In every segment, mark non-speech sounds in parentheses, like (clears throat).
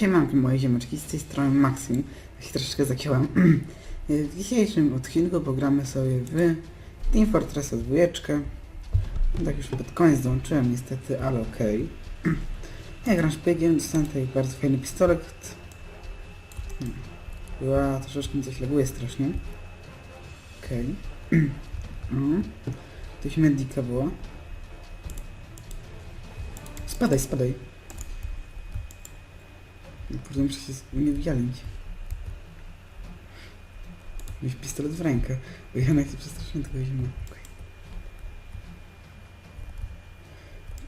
Siemanko moje ziemeczki, z tej strony Maxim. Ja się troszeczkę zaciąłem. (clears throat) w dzisiejszym odcinku pogramy sobie w Team Fortressa 2. Tak już pod koniec dołączyłem niestety, ale okej. (clears throat) Ja gram szpiegiem, dostałem tutaj bardzo fajny pistolet. Była troszeczkę mi coś laguje strasznie. Okej. Mhm. Tu się medika była. Spadaj, spadaj. No kurde, muszę się nie wyjalić. Mieć pistolet w rękę. Bo ja na chwilę przestraszyłem tego zimna. Okej.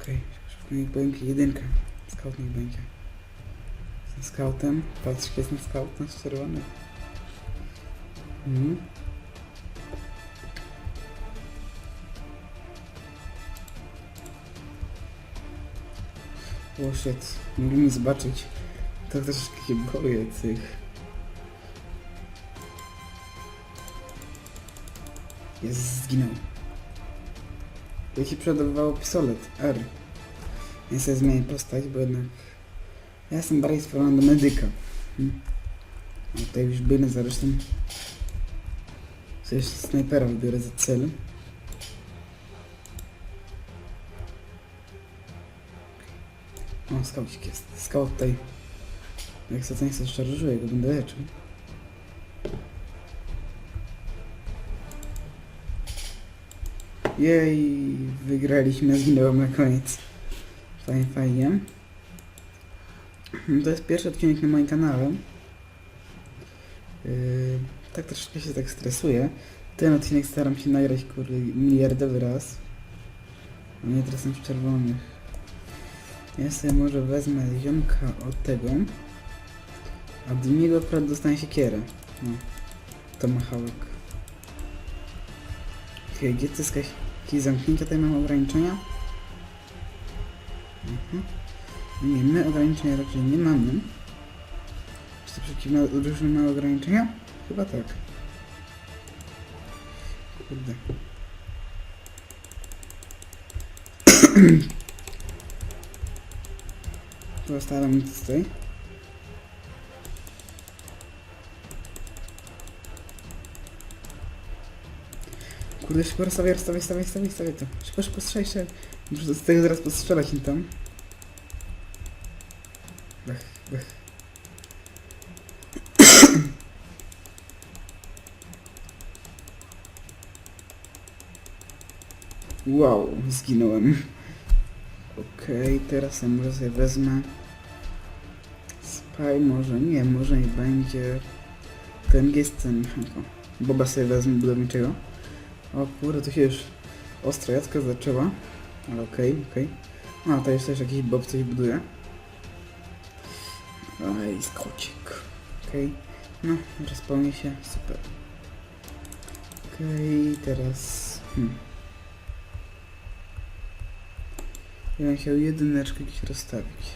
Okej, szybko niech jedynka. Scout niech będzie. Jestem scoutem. Patrz, jestem scoutem czerwony. Mhm. O shit, mnie zobaczyć. Troszeczkę boję tych... Jest, zginął. Jak się przeładowywało pistolet, R. Ja sobie zmienię postać, bo jednak... Ja jestem bardziej skierowany do medyka. Hmm. A tutaj już biegnę za resztą. Sobie jeszcze snajpera wybiorę za cel. O, skaucik jest. Scout tutaj. Jak to nie chcę szarżuję, go będę leczył. Jej, wygraliśmy, zginąłem na koniec. Fajnie, fajnie. To jest pierwszy odcinek na moim kanale. Yy, tak troszeczkę się tak stresuję. Ten odcinek staram się nagrać kurde miliardowy raz. A nie teraz jestem w czerwonych. Ja sobie może wezmę ziomka od tego. A od niego akurat dostanie się kierę. No. To machałek. Okej, gdzie to jakieś zamknięcia? Tutaj mamy ograniczenia? Mhm. Nie, my ograniczenia raczej nie mamy. Czy to przeciwna drużyna ma ograniczenia? Chyba tak. Kurde. (clears throat) Nic tutaj. Kurde, szybko rozstawiaj, rozstawiaj, stawiaj, stawiaj, stawiaj to. Szybko, szybko strzelaj, strzelaj. Muszę z tego zaraz postrzelać im tam. Bech, bech. (coughs) Wow, zginąłem. Okej, teraz ja może sobie wezmę Spy może, nie, może nie będzie ten jest ten Boba sobie wezmę budowniczego O kurde, to się już ostra jacka zaczęła Ale okej, okej A, to jest jakiś Bob coś buduje Oj, skocik Okej, no, rozpełni się, super Okej, teraz hmm. Ja bym chciał jedyneczkę gdzieś rozstawić.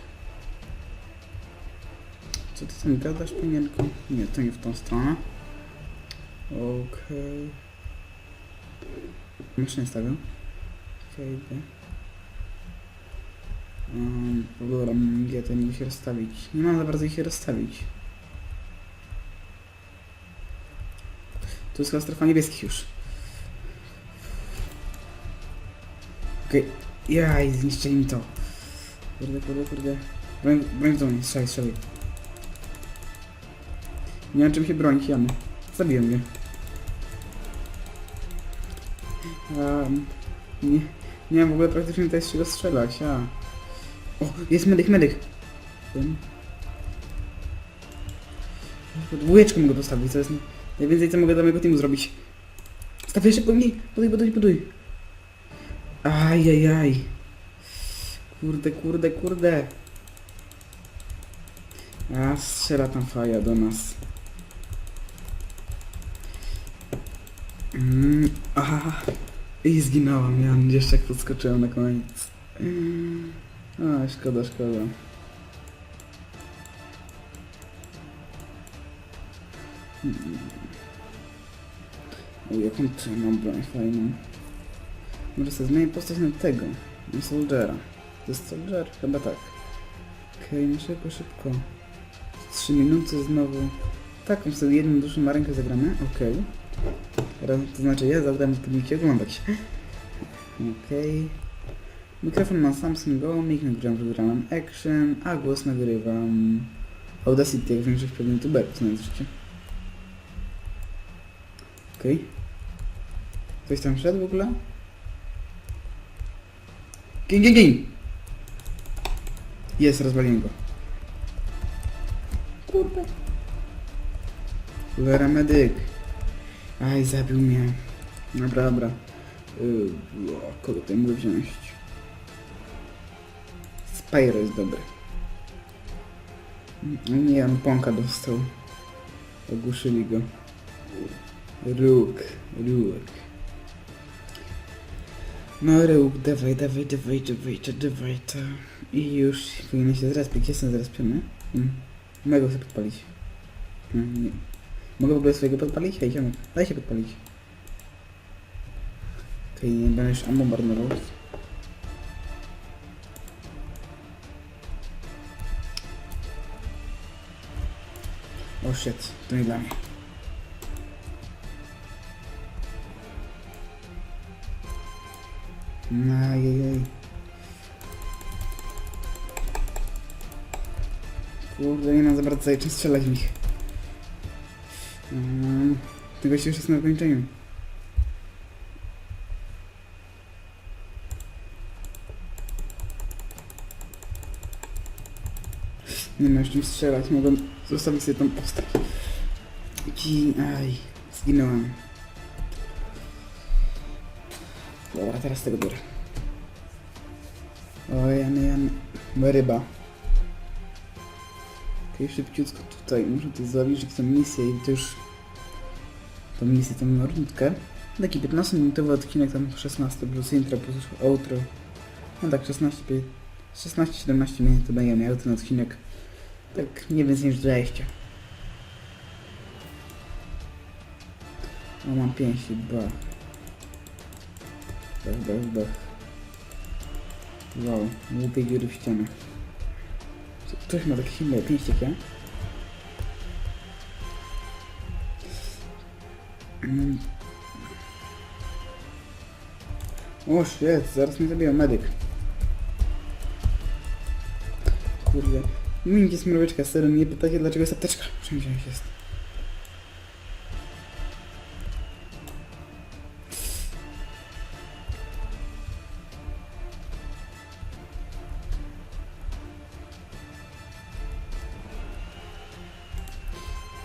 Co ty tam gadasz, panienko? Nie, to nie w tą stronę. Okej. Okay. Nie stawiam. Okay, um, Dobra, gdzie to nie się rozstawić? Nie mam za bardzo ich się rozstawić. Tu jest chyba strefa niebieskich już. Okej. Okay. Jaj, zniszczyli mi to. Kurde, kurde, kurde. Broń, broń do mnie, strzelaj, strzelaj. Nie mam czym się bronić, Jany. Zabiłem mnie. Um, nie, nie mam w ogóle praktycznie tutaj z czego strzelać, a. O, jest medyk, medyk. Dwójeczkę mogę postawić, to jest najwięcej co mogę dla mojego teamu zrobić. Stawię szybko mniej, buduj, buduj, buduj. Ajajaj. Kurde, kurde, kurde. A, strzela tam faja do nas. Mm, aha. I zginąłem, ja jeszcze jak podskoczyłem na koniec. A, szkoda, szkoda. Mm. O, jaką ty mam broń fajną. Może sobie zmienię postać na tego, na Soldiera. To jest Soldier? Chyba tak. Okej, okay, no szybko, szybko. 3 minuty znowu. Taką sobie jedną dużą marenkę zagramy, okej. Teraz, to znaczy ja zadam podniki oglądać. Okej. Mikrofon mam Samsung Go, mic nagrywam programem Action, a głos nagrywam Audacity, jak większość pewnie youtuberów znajdziecie. Okej. Ktoś tam wszedł w ogóle? Gin, gin, gin! Jest, rozwaliłem go. Kurde. Cholera medyk. Aj, zabił mnie. Dobra, dobra. Yy, o, kogo tutaj mogę wziąć? Spyro jest dobry. Mm, Nie, on pąka dostał. Ogłuszyli go. Róg, róg. No róg, dawaj, dawaj, dawaj, dawaj, to, dawaj to. I już powinien się zrespić, jestem zrespiony. Mm. Mogę sobie podpalić. Mm, nie. Mogę w ogóle swojego podpalić? Hej, ziomek, daj się podpalić. Okej, nie już ammo marnował. O shit, to nie dla mnie. Ajajaj. Kurde, nie mam za bardzo czym strzelać w nich. Um, tego się już jest na kończeniu. Nie mam już czym strzelać, mogę zostawić sobie tą postać. Ci... Aj, zginąłem. Dobra, teraz tego biorę. O, Jan, Jan. Ryba. Okej, szybciutko tutaj muszę tu zaliczyć tę misję i to już... Tą misję, tą rundkę. Taki 15-minutowy odcinek, tam 16 plus intro plus outro. No tak, 16, 16-17 minut to będzie miał ten odcinek. Tak, nie więcej niż 20. O, mam pięści, bach. Bach, bach, bach. Wow, głupie dziury w ścianach. Ktoś ma takie silne pięści jak ja? O shit, zaraz mnie zabiją medyk. Kurde. Mincie smroweczka, serio, nie pytacie dlaczego jest apteczka. Wszędzie jest.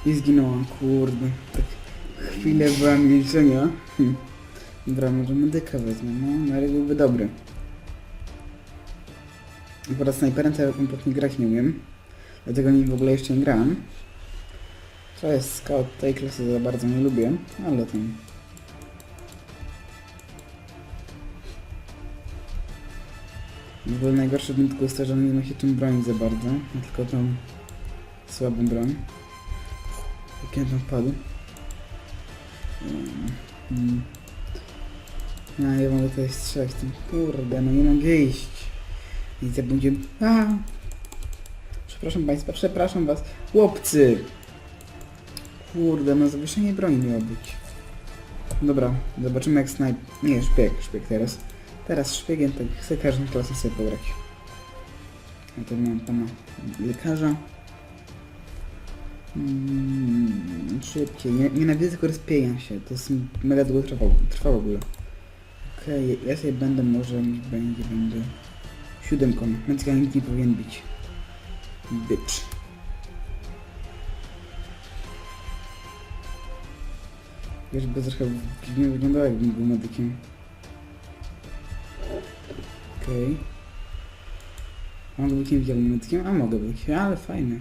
I zginąłem, kurde. Tak chwilę była milczenia. Hm. Dobra, może medyka wezmę, no, Mary byłby dobry. Akurat snajperem to ja kompletnie grać nie umiem. Dlatego nim w ogóle jeszcze nie grałem. To jest scout, tej klasy za bardzo nie lubię, ale tam... W ogóle najgorsze w tym tylko jest to, że nie ma się czym bronić za bardzo, tylko tą słabą broń. Jak ja tam wpadł. Mm. No, ja mogę tutaj strzelać tym. Kurde, no nie mogę iść. I to będzie... A! Przepraszam Państwa, przepraszam Was. Chłopcy! Kurde, no zawieszenie broni miało być. Dobra, zobaczymy jak snajp... Nie, szpieg, szpieg teraz. Teraz szpiegiem, tak chcę każdą klasę sobie pograć. Ja to mam pana lekarza. Mm, szybciej, nie, nienawidzę tylko rozpiejam się, to jest mega długo trwa, trwa w ogóle. Okej, ja sobie będę może, niech będzie, będę siódemką, nikt nie powinien bić. Bitch. Wiesz, bez trochę dziwnie wyglądał, jakbym był medykiem. Okej. A Mogę być niewidzialnym medykiem? A mogę być, ale fajne.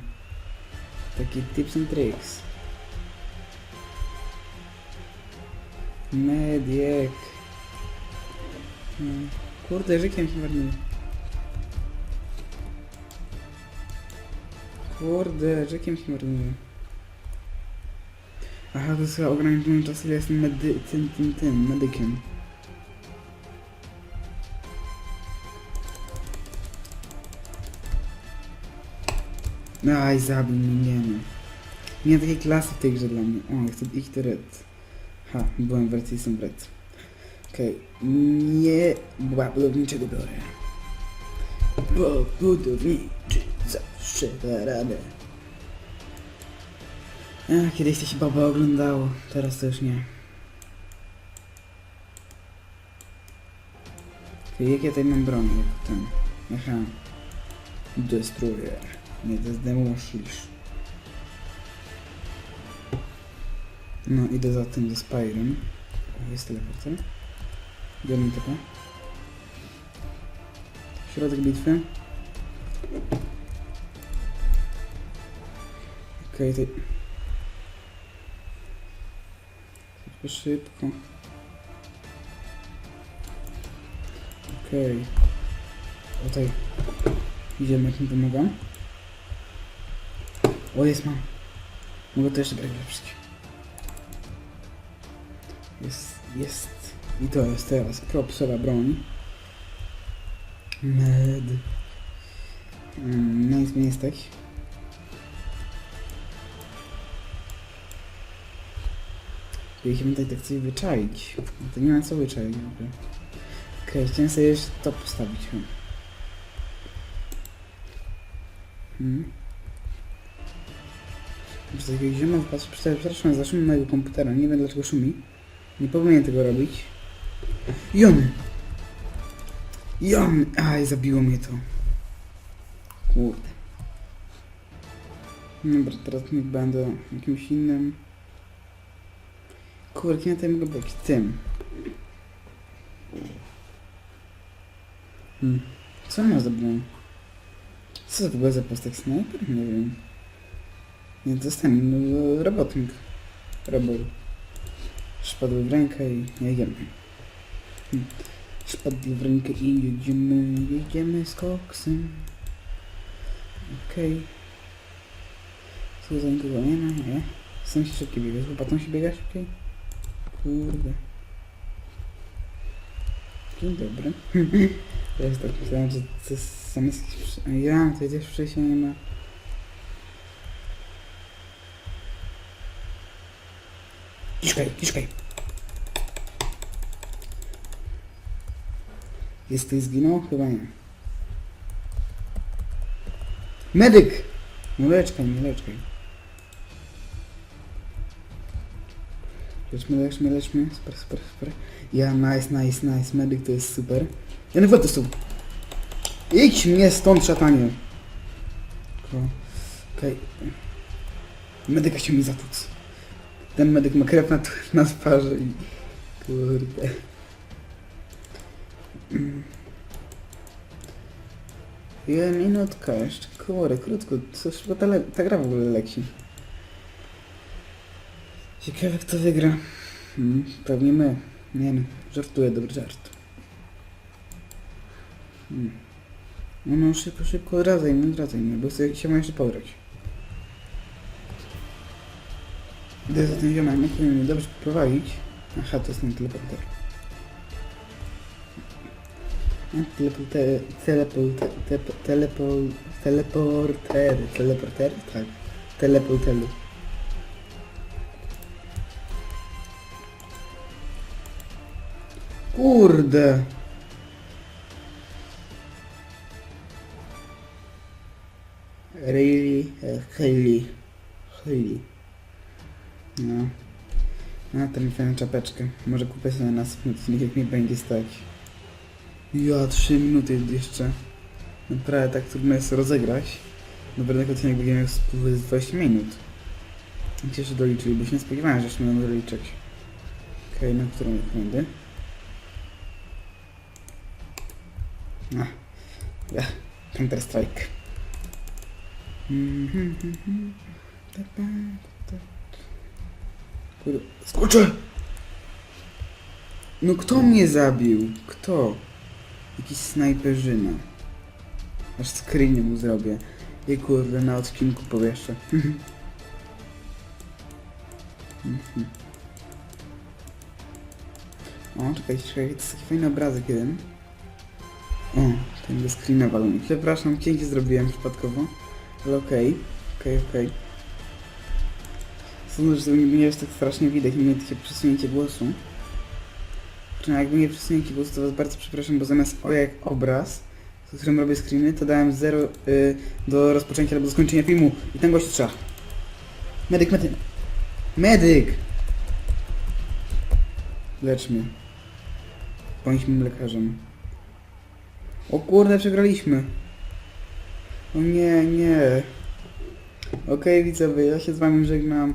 Takie tips and tricks. Mediek. No. Kurde, życiem się marnuje. Kurde, życiem się marnuje. Aha, to jest ograniczony czas, ile jestem medy... tym, tym, tym, medykiem. Aj, zabił mnie, nie no. Nie ma takiej klasy w tej grze dla mnie. O, chcę iść do red. Ha, byłem w red, jestem w red. Okej, nie budowniczego biorę. Bo budowniczy zawsze da radę. A, kiedyś to się baba oglądało, teraz to już nie. Okej, jak ja tutaj mam broń, jak ten... Aha. Destroyer. Nie, to jest Demolish. No, idę za tym ze Spyrem. O, Jest teleporter. Biorę TP. Środek bitwy. Okej, okay, Szybko, szybko. Okej. Okay. Tutaj. Idziemy, jak mi pomagam. O, jest mam. Mogę to jeszcze lepszyć. Jest, jest. I to jest teraz propsowa broń. Med. Mm, nice mi jesteś. Jeśli tutaj tak coś wyczaić, no to nie ma co wyczaić. Okej, chciałem sobie jeszcze to postawić. hmm. Przez takiego zioma wypadł, przepraszam za szum mojego komputera, nie wiem dlaczego szumi. Nie powinienem tego robić. Jon! Jon! Aj, zabiło mnie to. Kurde. Dobra, teraz niech będę jakimś innym. Kurde, ja tutaj mogę być? Tym. Hmm. Co ma za broń? Co to w ogóle za postać snajper? Nie wiem. Nie, dostałem no, robotnik. Robot. Szpadł w rękę i jedziemy. Szpadł w rękę i jedziemy, jedziemy z koksem. Okej. Co za nikogo nie ma, nie? Sam się szybko biegasz, łopatą się biegasz, okej? Kurde. Dzień dobry. (laughs) Już tak myślałem, że to jest sam jest... Ja, to też wcześniej nie ma. Kiszkaj, kiszkaj. Jest ktoś zginął? Chyba nie. Medyk! Nie leczkaj, nie leczkaj. Leczmy, leczmy, leczmy. Super, super, super. Ja, nice, nice, nice. Medyk to jest super. Ja na tu. Idź mnie stąd, szatanie. Okej. Medyka się mi zatłuc. Ten medyk ma krew na, na twarzy i... Kurde. Ile minutka jeszcze? Kurde, krótko. Co szybko ta, ta gra w ogóle leci. Ciekawe kto wygra. Hmm, pewnie my. Nie no, żartuję, dobry żart. Hmm. No no, szybko, szybko, odradzaj mnie, odradzaj mnie, bo chcę się jeszcze pograć. Idę za tym ziomem, jak mnie dobrze poprowadzić. Aha, to jest ten teleporter. Teleporter, teleporter, teleporter, teleporter, tak, teleporteru. Kurde! Really? Uh, Hailey. No. No, to mi fajną czapeczkę. Może kupię sobie na odcinek, jak mi będzie stać. Ja, 3 minuty jeszcze. Naprawdę tak trudno jest rozegrać. Naprawdę tak odcinek będzie miał z 20 minut. Jak się doliczyli, bo się nie spodziewałem, że jeszcze będą doliczać. Okej, na którą będę? No. Ja. Counter Strike. Mhm, mhm. Ta, ta, ta. Skoczę! No kto mnie zabił? Kto? Jakiś snajperzyna. Aż screeny mu zrobię. I kurde, na odcinku powieszę. (laughs) O, czekajcie, czekajcie, to jest taki fajny obrazek jeden. O, ten go screena walony. Przepraszam, cięcie zrobiłem przypadkowo. Ale okej. Okej, okej. Sądzę, że mnie jest tak strasznie widać, nie takie przesunięcie głosu. Czy jakby nie przesunięcie głosu, to was bardzo przepraszam, bo zamiast o jak obraz, z którym robię screeny, to dałem 0 y, do rozpoczęcia albo do skończenia filmu i ten gość. Medyk, medyk! Medyk! Lecz mnie. Bądźmy lekarzem. O kurde, przegraliśmy. O nie, nie. Okej widzowie, ja się z wami żegnam.